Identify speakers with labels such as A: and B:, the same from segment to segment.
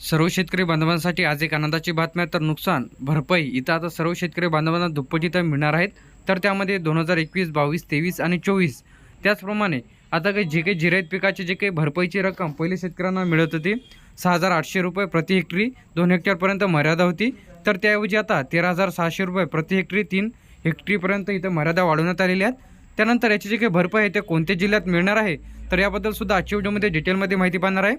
A: सर्व शेतकरी बांधवांसाठी आज एक आनंदाची बातमी आहे. तर नुकसान भरपाई इथं आता सर्व शेतकरी बांधवांना दुप्पटी तर मिळणार आहेत. तर त्यामध्ये दोन हजार एकवीस बावीस तेवीस आणि चोवीस. त्याचप्रमाणे आता काही जे काही जिरायत पिकाची जे काही भरपाईची रक्कम पहिले शेतकऱ्यांना मिळत होती सहा हजार आठशे रुपये प्रति हेक्टरी दोन हेक्टरपर्यंत मर्यादा होती. तर त्याऐवजी आता तेरा हजार सहाशे रुपये प्रति हेक्टरी तीन हेक्टरीपर्यंत इथं मर्यादा वाढवण्यात आलेल्या आहेत. त्यानंतर याची जी काही भरपाई आहे ते कोणत्या जिल्ह्यात मिळणार आहे? तर याबद्दल सुद्धा आजच्या व्हिडिओमध्ये डिटेलमध्ये माहिती पाहणार आहे.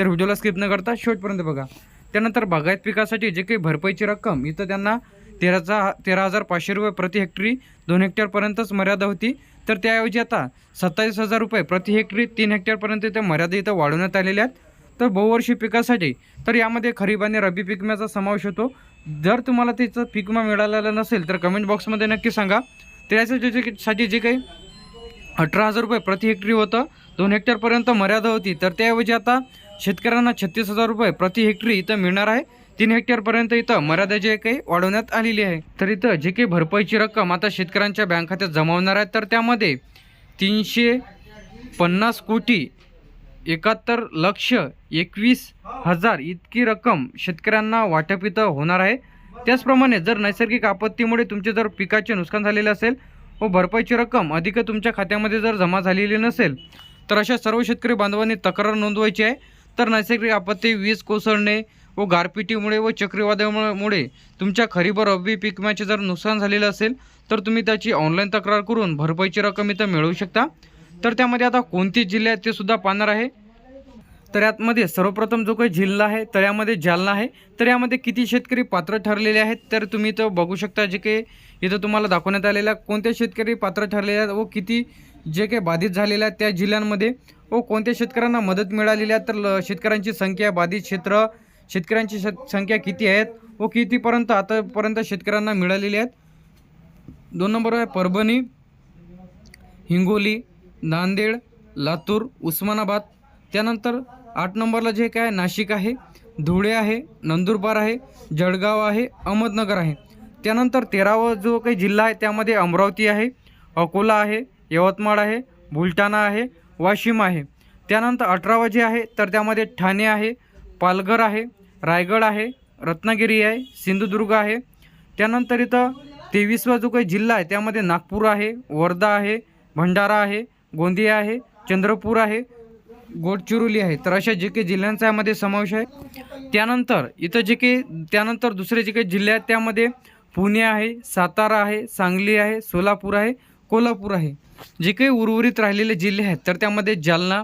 A: तर व्हिडिओला स्किप न करता शेवटपर्यंत बघा. त्यानंतर बागायत पिकासाठी जे काही भरपाईची रक्कम इथं त्यांना तेराचा तेरा हजार पाचशे रुपये प्रति हेक्टरी दोन हेक्टरपर्यंतच मर्यादा होती. तर त्याऐवजी आता सत्तावीस हजार रुपये प्रति हेक्टरी तीन हेक्टरपर्यंत त्या मर्यादा इथं वाढवण्यात आलेल्या आहेत. तर बहुवर्षी पिकासाठी तर यामध्ये खरीप आणि रब्बी पीक विम्याचा समावेश होतो. जर तुम्हाला त्याचं पीक विमा मिळालेला नसेल तर कमेंट बॉक्समध्ये नक्की सांगा. तर याच्यासाठी जे काही अठरा हजार रुपये प्रति हेक्टरी होतं दोन हेक्टरपर्यंत मर्यादा होती. तर त्याऐवजी आता शेतकऱ्यांना छत्तीस हजार रुपये प्रति हेक्टरी इथं मिळणार आहे. तीन हेक्टरपर्यंत इथं मर्यादा जे काही वाढवण्यात आलेली आहे. तर इथं जे काही भरपाईची रक्कम आता शेतकऱ्यांच्या बँक खात्यात जमा होणार आहे तर त्यामध्ये तीनशे पन्नास कोटी एकाहत्तर लक्ष एकवीस हजार इतकी रक्कम शेतकऱ्यांना वाटप इथं होणार आहे. त्याचप्रमाणे जर नैसर्गिक आपत्तीमुळे तुमचे जर पिकाचे नुकसान झालेले असेल व भरपाईची रक्कम अधिक तुमच्या खात्यामध्ये जर जमा झालेली नसेल तर अशा सर्व शेतकरी बांधवांनी तक्रार नोंदवायची आहे. तर नैसर्गिक आपत्ती वीज कोसळणे व गारपिटीमुळे व चक्रीवादळामुळे तुमच्या खरीप व रब्बी पीक विम्याचे जर नुकसान झालेलं असेल तर तुम्ही त्याची ऑनलाईन तक्रार करून भरपाईची रक्कम इथं मिळवू शकता. तर त्यामध्ये आता कोणती जिल्हे आहेत ते सुद्धा पाहणार आहे. तर यामध्ये सर्वप्रथम जो काही जिल्हा आहे तर यामध्ये जालना आहे तर यामध्ये किती शेतकरी पात्र ठरलेले आहेत तर तुम्ही इथं बघू शकता जे काही इथं तुम्हाला दाखवण्यात आलेल्या कोणत्या शेतकरी पात्र ठरलेले आहेत व किती जे काही बाधित झालेल्या आहेत त्या जिल्ह्यांमध्ये व कोणत्या शेतकऱ्यांना मदत मिळालेली आहे तर ल- शेतकऱ्यांची संख्या बाधित क्षेत्र शेतकऱ्यांची संख्या किती आहेत व कितीपर्यंत आतापर्यंत शेतकऱ्यांना मिळालेली आहेत? दोन नंबर आहे परभणी हिंगोली नांदेड लातूर उस्मानाबाद. त्यानंतर आठ नंबरला जे काय नाशिक आहे धुळे आहे नंदुरबार आहे जळगाव आहे अहमदनगर आहे. त्यानंतर तेरावा जो काही जिल्हा आहे त्यामध्ये अमरावती आहे अकोला आहे यवतमाळ आहे बुलढाणा आहे वाशिम आहे. त्यानंतर अठरावा जे आहे तर त्यामध्ये ठाणे आहे पालघर आहे रायगड आहे रत्नागिरी आहे सिंधुदुर्ग आहे. त्यानंतर इथं तेवीसवा जो काही जिल्हा आहे त्यामध्ये नागपूर आहे वर्धा आहे भंडारा आहे गोंदिया आहे चंद्रपूर आहे गोडचिरोली आहे. तर अशा जे काही जिल्ह्यांचा यामध्ये समावेश आहे. त्यानंतर इथं जे काही त्यानंतर दुसरे जे काही जिल्हे आहेत त्यामध्ये पुणे आहे सातारा आहे सांगली आहे सोलापूर आहे कोल्हापूर आहे. जे काही उर्वरित राहिलेले जिल्हे आहेत तर त्यामध्ये जालना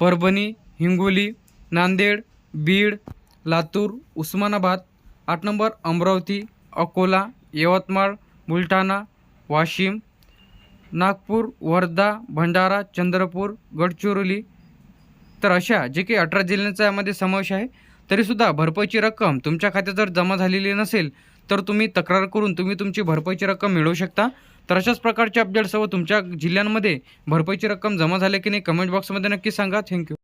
A: परभणी हिंगोली नांदेड बीड लातूर उस्मानाबाद आठ नंबर अमरावती अकोला यवतमाळ बुलढाणा वाशिम नागपूर वर्धा भंडारा चंद्रपूर गडचिरोली तर अशा जे काही अठरा जिल्ह्यांचा यामध्ये समावेश आहे तरीसुद्धा भरपाईची रक्कम तुमच्या खात्यात जर जमा झालेली नसेल तर तुम्ही तक्रार करून तुम्ही तुमची भरपाईची रक्कम मिळवू शकता. तर अशाच प्रकारच्या अपडेट्स तुमच्या जिल्ह्यांमध्ये भरपाईची रक्कम जमा झाली की नाही कमेंट बॉक्समध्ये नक्की सांगा. थँक्यू